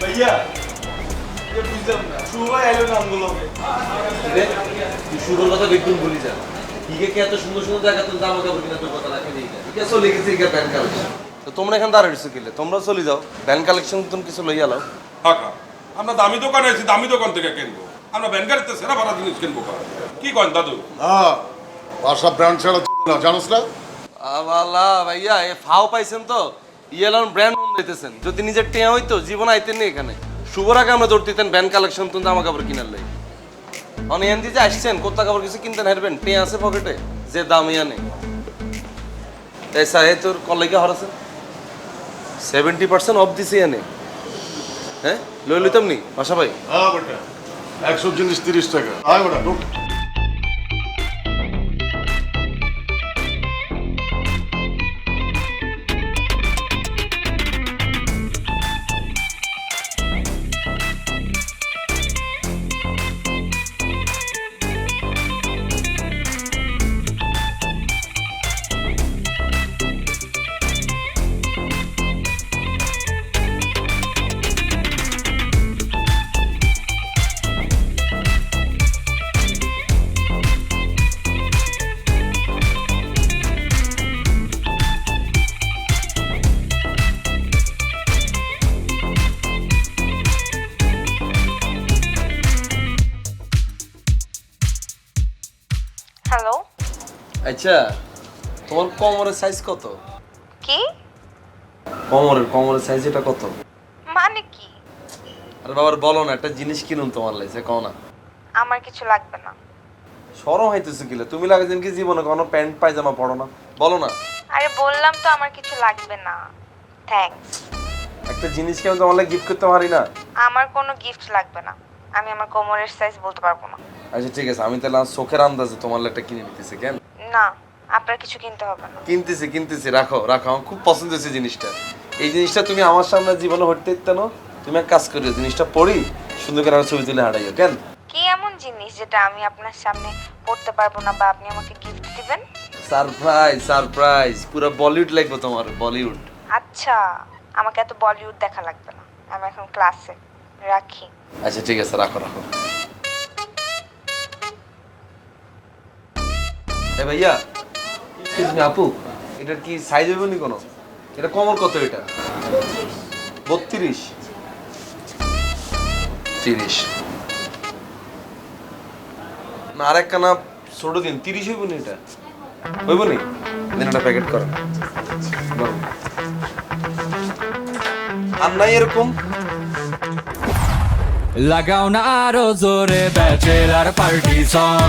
ভাইয়া বুঝলাম না শুভ এলো নামগুলোকে শুভর কথা বিদ্যুৎ বলি যা ইগেকে এত সুন্দর সুন্দর জায়গা তোর জামা কাপড় কিনা তোর কথা রাখে দিই ইগে চলে গেছে প্যান কালেকশন তো তোমরা এখানে দাঁড়াইছো কিলে তোমরা চলে যাও ব্যান কালেকশন তুমি কিছু লইয়া লাও হ্যাঁ আমরা দামি দোকানে আছি দামি দোকান থেকে কিনবো আমরা ব্যান গাড়িতে সেরা ভাড়া জিনিস কিনবো কি করেন দাদু হ্যাঁ বাসা ব্র্যান্ড ছাড়া জানোস না আবালা ভাইয়া, এ ফাও পাইছেন তো? ইয়েলান ব্র্যান্ড মন দিতেছেন। যদি নিজের টেয়া হইতো, জীবন আইতেন না এখানে। শুভর আগে আমরা দৌড় দিতেন, ব্যান কালেকশন তুমি জামা কাপড় কিনার লাই অন এন দিতে আসছেন কোথা কাপড় কিছু কিনতেন হারবেন টেয়া আছে পকেটে, যে দাম ইয়া নেই। এই সাহে তোর কলেজে হরাছেন সেভেন্টি পার্সেন্ট অফ দিছে এনে। হ্যাঁ? লই লইতাম নি? বাসা ভাই? হ্যাঁ একশো জিনিস তিরিশ টাকা। আয় বেটা হ্যালো আচ্ছা তোমার কোমরের সাইজ কত? কি? কোমরের কোমরের সাইজ এটা কত? মানে কি? আরে বাবার বলো না একটা জিনিস কিনুন তোমার লাইছে কও না। আমার কিছু লাগবে না। সরম হইতেছে কিলে তুমি লাগে যেন কি জীবনে কোনো প্যান্ট পায়জামা পড়ো না। বলো না। আরে বললাম তো আমার কিছু লাগবে না। থ্যাঙ্কস একটা জিনিস কি আমি তোমার গিফট করতে পারি না? আমার কোনো গিফট লাগবে না। আমি আমার কোমরের সাইজ বলতে পারব না। আচ্ছা ঠিক আছে আমি তাহলে আজ চোখের আন্দাজে তোমার একটা কিনে নিতেছি কেন? না আপনার কিছু কিনতে হবে না। কিনতেছি কিনতেছি রাখো রাখো আমার খুব পছন্দ হয়েছে জিনিসটা। এই জিনিসটা তুমি আমার সামনে জীবনে হটতে দিতে না তুমি এক কাজ করিও জিনিসটা পড়ি সুন্দর করে আমার ছবি তুলে হাঁটাইও কেন? কি এমন জিনিস যেটা আমি আপনার সামনে পড়তে পারব না বা আপনি আমাকে গিফট দিবেন? সারপ্রাইজ সারপ্রাইজ পুরো বলিউড লাগবে তোমার বলিউড। আচ্ছা আমাকে এত বলিউড দেখা লাগবে না। আমি এখন ক্লাসে রাখি। আচ্ছা ঠিক আছে রাখো রাখো। এ ভাইয়া আপু, এটার কি সাইজ হবে নি কোনো? এটা কমর কত এটা? বত্রিশ। তিরিশ না, আর একটা না, ছোট দিন, তিরিশ হইব নি এটা? হইব নি? দিন একটা প্যাকেট করেন। আর নাই এরকম? লাগাও না আরও জোরে ব্যাচেলার পার্টি সং